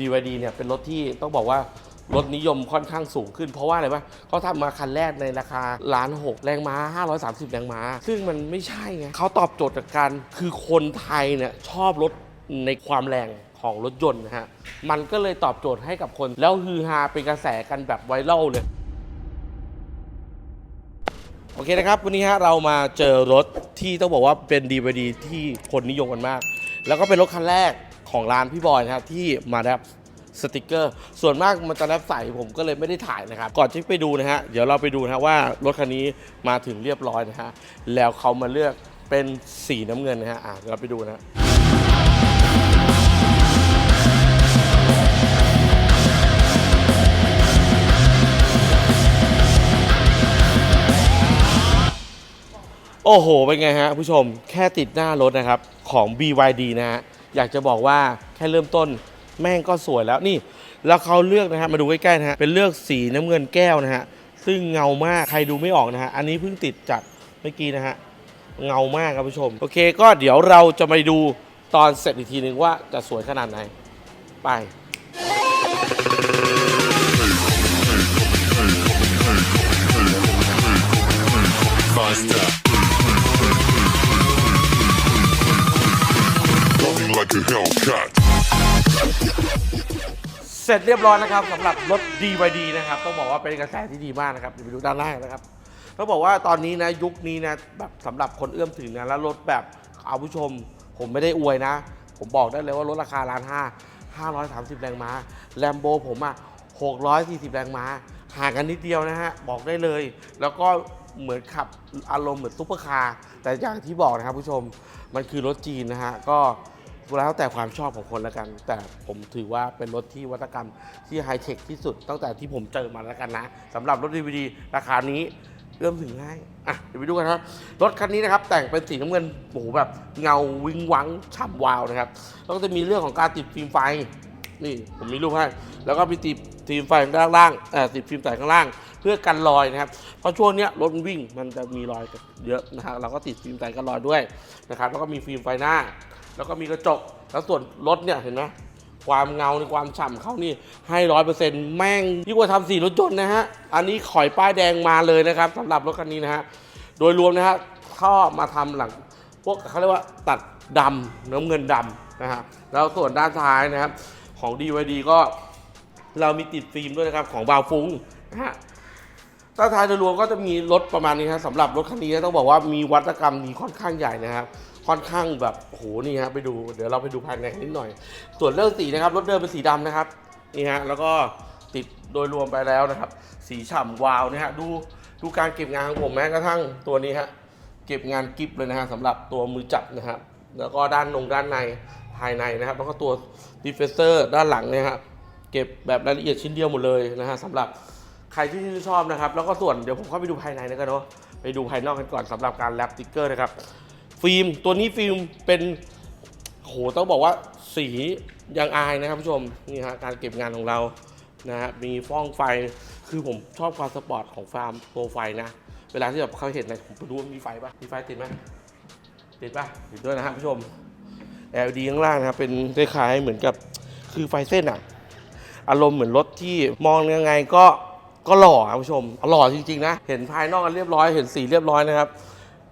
DYD เนี่ยเป็นรถที่ต้องบอกว่ารถนิยมค่อนข้างสูงขึ้น เพราะว่าอะไรวะเขาทำมาคันแรกในราคาล้านหกแรงม้า 530 แรงม้า ซึ่งมันไม่ใช่ไงเขาตอบโจทย์จากการคือคนไทยเนี่ยชอบรถในความแรงของรถยนต์นะฮะ มันก็เลยตอบโจทย์ให้กับคน แล้วฮือฮาเป็นกระแสกันแบบไวรัลเลย โอเคนะครับ วันนี้ฮะเรามาเจอรถที่ต้องบอกว่าเป็น DVD ที่คนนิยมกันมาก แล้วก็เป็นรถคันแรก ของร้านพี่บอยนะครับที่มาแรปสติกเกอร์ ส่วนมากมันจะแรปใส่ผมก็เลยไม่ได้ถ่ายนะครับ ก่อนที่ไปดูนะฮะ เดี๋ยวเราไปดูนะฮะว่ารถคันนี้มาถึงเรียบร้อยนะฮะ แล้วเขามาเลือกเป็นสีน้ำเงินนะฮะ อะเราไปดูนะฮะโอ้โห เป็นไงฮะผู้ชม แค่ติดหน้ารถนะครับ ของ BYD นะฮะ อยากจะบอกว่าแค่เริ่มต้นแม่งก็สวยแล้วนี่ แล้วเขาเลือกนะฮะมาดูใกล้ๆนะฮะเป็นเลือกสีน้ำเงินแก้วนะฮะซึ่งเงามากใครดูไม่ออกนะฮะอันนี้เพิ่งติดจากเมื่อกี้นะฮะเงามากครับผู้ชม โอเค ก็เดี๋ยวเราจะไปดูตอนเสร็จอีกทีนึงว่าจะสวยขนาดไหน ไป Faster. Coming like a Hellcat. เสร็จเรียบร้อยนะครับสำหรับรถ DYD นะครับต้องบอกว่าเป็นกระแสที่ดีมากนะครับเดี๋ยวไปดูด้านล่างนะครับต้องบอกว่าตอนนี้นะยุคนี้นะแบบสำหรับคนเอื้อมถึงนะแล้วรถแบบเอาผู้ชม ผมไม่ได้อวยนะ ผมบอกได้เลยว่ารถราคาล้านห้า530แรงม้าแลมโบผมอะ640แรงม้าห่างกันนิดเดียวนะฮะบอกได้เลย แล้วก็เหมือนขับอารมณ์เหมือนซุปเปอร์คาร์แต่อย่างที่บอกนะครับผู้ชมมันคือรถจีนนะฮะก็ แล้วแต่ความชอบของคนล้วกัน แต่ผมถือว่าเป็นรถที่วัตกรรมที่ไฮเทคที่สุดตั้งแต่ที่ผมเจอมาแล้วกันนะสำหรับรถ DVD ราคานี้เอื้อมถึงง่ายอะเดี๋ยวไปดูกันครับรถคันนี้นะครับแต่งเป็นสีน้ำเงินโอ้โหแบบเงาวิงวังฉ่ำวาวนะครับแล้วก็จะมีเรื่องของการติดฟิล์มไฟนี่ผมมีรูปให้แล้วก็มีติดฟิล์มไฟข้างล่างเอ่อติดฟิล์มใสข้างล่าง เพื่อกันรอยนะครับเพราะช่วงนี้รถมันวิ่งมันจะมีรอยเยอะนะฮะเราก็ติดฟิล์มใสกันรอยด้วยนะครับแล้วก็มีฟิล์มไฟหน้า แล้วก็มีกระจก แล้วส่วนรถเนี่ยเห็นไหมความเงาในความฉ่ำเขานี่ให้ร้อยเปอร์เซ็นต์แม่งยิ่งกว่าทำสีรถยนต์นะฮะ อันนี้ขอยป้ายแดงมาเลยนะครับสำหรับรถคันนี้นะฮะ โดยรวมนะฮะท่อมาทำหลัง พวกเขาเรียกว่าตัดดำน้ำเงินดำนะฮะ แล้วส่วนด้านท้ายนะครับของ DYD ก็เรามีติดฟิล์มด้วยนะครับของบาวฟุ้งนะฮะด้านท้ายโดยรวมก็จะมีรถประมาณนี้ครับสำหรับรถคันนี้ต้องบอกว่ามีวัตกรรมนีค่อนข้างใหญ่นะครับ ค่อนข้างแบบโอ้โหนี่ฮะไปดูเดี๋ยวเราไปดูภายในนิดหน่อย ส่วนเรื่องสีนะครับรถเดิมเป็นสีดำนะครับนี่ฮะแล้วก็ติดโดยรวมไปแล้วนะครับ สีฉ่ำวาวนะฮะดูดูการเก็บงานของผมแม้กระทั่งตัวนี้ฮะเก็บงานกิฟเลยนะฮะสำหรับตัวมือจับนะครับแล้วก็ด้านนงด้านในภายในนะครับ แล้วก็ตัวดิฟเฟนเซอร์ด้านหลังเนี่ยฮะเก็บแบบรายละเอียดชิ้นเดียวหมดเลยนะฮะสำหรับใครที่ชอบนะครับ แล้วก็ส่วนเดี๋ยวผมเข้าไปดูภายในแล้วกันเนาะไปดูภายนอกกันก่อนสำหรับการแรปติ๊กเกอร์นะครับ ฟิล์มตัวนี้ฟิล์มเป็นโหต้องบอกว่าสียังอายนะครับผู้ชมนี่ฮะการเก็บงานของเรานะฮะมีฟ้องไฟคือผมชอบความสปอร์ตของฟาร์มตัวไฟนะ เวลาที่แบบเขาเห็นอะไรผมไปดูว่ามีไฟปะมีไฟติดไหมติดปะติดด้วยนะฮะผู้ชม LED ข้างล่างนะครับเป็นคล้ายๆเหมือนกับคือไฟเส้นอะอารมณ์เหมือนรถที่มองยังไงก็ก็หล่อครับผู้ชมหล่อจริงๆนะ เห็นภายนอกกันเรียบร้อย เห็นสีเรียบร้อยนะครับ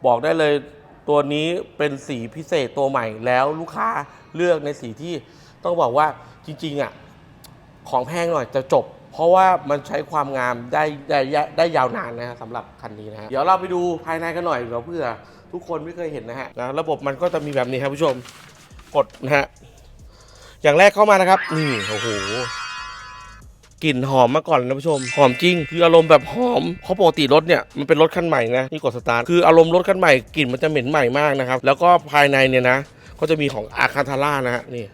บอกได้เลย ตัวนี้เป็นสีพิเศษตัวใหม่แล้วลูกค้าเลือกในสีที่ต้องบอกว่าจริงๆอะของแพงหน่อยจะจบ เพราะว่ามันใช้ความงามได้ได้ได้ยาวนานนะฮะสำหรับคันนี้นะฮะเดี๋ยวเราไปดูภายในกันหน่อยเดี๋ยวเพื่อทุกคนไม่เคยเห็นนะฮะนะระบบมันก็จะมีแบบนี้ครับผู้ชมกดนะฮะอย่างแรกเข้ามานะครับ นี่โอ้โห กลิ่นหอมมาก่อนนะผู้ชม หอมจริง คืออารมณ์แบบหอมเพราะปกติรถเนี่ยมันเป็นรถคันใหม่นะนี่กดสตาร์ทคืออารมณ์รถคันใหม่กลิ่นมันจะเหม็นใหม่มากนะครับแล้วก็ภายในเนี่ยนะ ก็จะมีของอาคาทาร่านะฮะนี่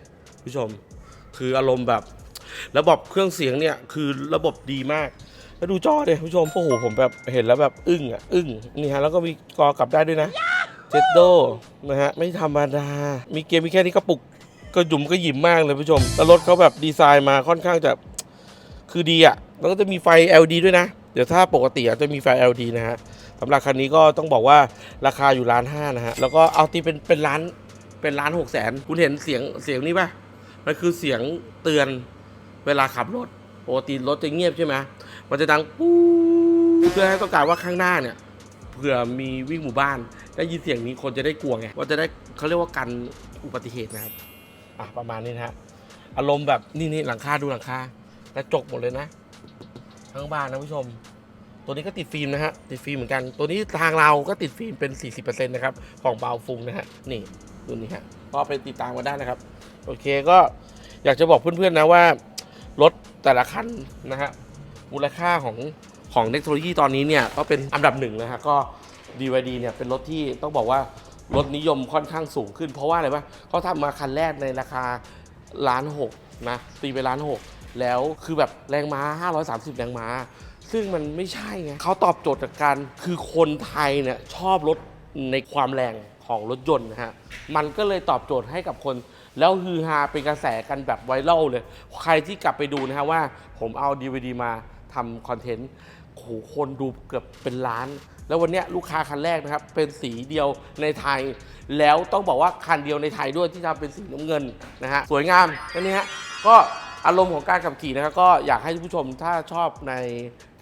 ผู้ชม คืออารมณ์แบบ ระบบเครื่องเสียงเนี่ยคือระบบดีมากแล้วดูจอเลยผู้ชมโอ้โหผมแบบเห็นแล้วแบบอึ้งอะอึ้งนี่ฮะแล้วก็มีกอกลับได้ด้วยนะเจดโดนะฮะไม่ธรรมดา มีเกมมีแค่นี้ก็ปลุกก็หยุ่มก็หยิมมากเลยผู้ชมแล้วรถเขาแบบดีไซน์มาค่อนข้างจะ คือดีอะแล้วก็จะมีไฟ LED ด้วยนะ เดี๋ยวถ้าปกติอะจะมีไฟ LED นะฮะสำหรับคันนี้ก็ต้องบอกว่าราคาอยู่ล้านห้านะฮะแล้วก็เอาตีเป็นเป็นล้านเป็นล้านหกแสนคุณเห็นเสียงเสียงนี้ป่ะมันคือเสียงเตือนเวลาขับรถปกติรถจะเงียบใช่ไหมมันจะดังปู๊เพื่อให้ต้องการว่าข้างหน้าเนี่ยเผื่อมีวิ่งหมู่บ้าน ได้ยินเสียงนี้คนจะได้กลัวไงว่าจะได้เขาเรียกว่ากันอุบัติเหตุนะครับ อะประมาณนี้นะฮะอารมณ์แบบนี่นี่หลังคาดูหลังคา กระจกหมดเลยนะทั้งบ้านนะผู้ชม ตัวนี้ก็ติดฟิล์มนะฮะติดฟิล์มเหมือนกัน ตัวนี้ทางเราก็ติดฟิล์มเป็น 40%นะครับของเบาฟุงนะฮะนี่ตัวนี้ฮะก็ไปติดตามกันได้นะครับ โอเคก็อยากจะบอกเพื่อนๆนะว่ารถแต่ละคันนะฮะมูลค่าของของเทคโนโลยีตอนนี้เนี่ยก็เป็นอันดับหนึ่งนะฮะก็ DYD เนี่ยเป็นรถที่ต้องบอกว่ารถนิยมค่อนข้างสูงขึ้นเพราะว่าอะไรวะเขาทำมาคันแรกในราคาล้านหกนะตีไปล้านหก แล้วคือแบบแรงม้า 530 แรงม้า ซึ่งมันไม่ใช่ไงเขาตอบโจทย์จากการคือคนไทยเนี่ยชอบรถในความแรงของรถยนต์นะฮะ มันก็เลยตอบโจทย์ให้กับคน แล้วฮือฮาเป็นกระแสกันแบบไวรัลเลย ใครที่กลับไปดูนะฮะว่าผมเอา DVD มาทำคอนเทนต์โหคนดูเกือบเป็นล้าน แล้ววันนี้ลูกค้าคันแรกนะครับ เป็นสีเดียวในไทย แล้วต้องบอกว่าคันเดียวในไทยด้วยที่ทำเป็นสีน้ำเงินนะฮะ สวยงามอันนี้ฮะ ก็ อารมณ์ของการขับขี่นะครับก็อยากให้ผู้ชมถ้าชอบใน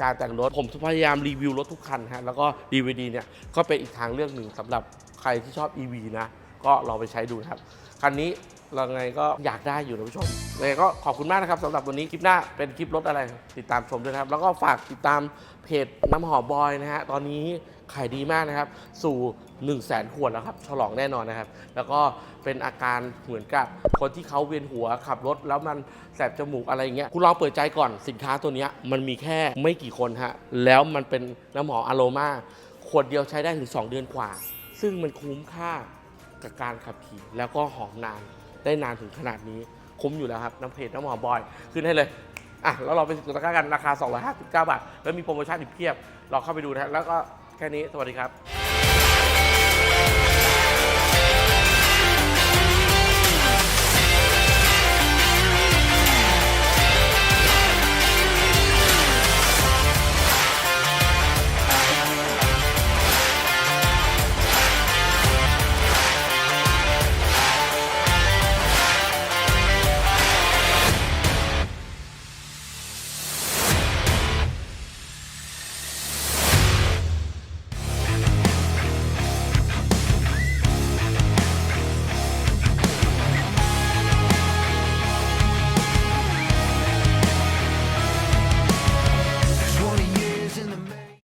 การแต่งรถ ผมพยายามรีวิวรถทุกคันฮะแล้วก็ DVD เนี่ยก็เป็นอีกทางเลือกหนึ่งสำหรับใครที่ชอบ EV นะก็ลองไปใช้ดูนะครับ คันนี้เราไงก็อยากได้อยู่นะผู้ชมยังไงก็ขอบคุณมากนะครับสำหรับวันนี้คลิปหน้าเป็นคลิปรถอะไร ติดตามชมด้วยนะครับ แล้วก็ฝากติดตามเพจน้ำหอมบอยนะฮะตอนนี้ ขายดีมากนะครับ สู่ 1 0 0 0 0แสนขวดแล้วครับ ฉลองแน่นอนนะครับ แล้วก็เป็นอาการเหมือนกับคนที่เขาเวียนหัวขับรถ แล้วมันแสบจมูกอะไรอย่างเงี้ยคุณลองเปิดใจก่อนสินค้าตัวนี้มันมีแค่ไม่กี่คนฮะแล้วมันเป็นน้ำหอมอโรมาขวดเดียวใช้ได้ถึง 2 เดือนกว่า ซึ่งมันคุ้มค่ากับการขับขี่แล้วก็หอมนานได้นานถึงขนาดนี้คุ้มอยู่แล้วครับน้ำเพจน้ำหอมบอย ขึ้นให้เลยอะแล้วเราไปติดตากันราคา 259 บาท แล้วมีโปรโมชั่นอีกเพียบ เราเข้าไปดูนะฮะแล้วก็ แค่นี้สวัสดีครับ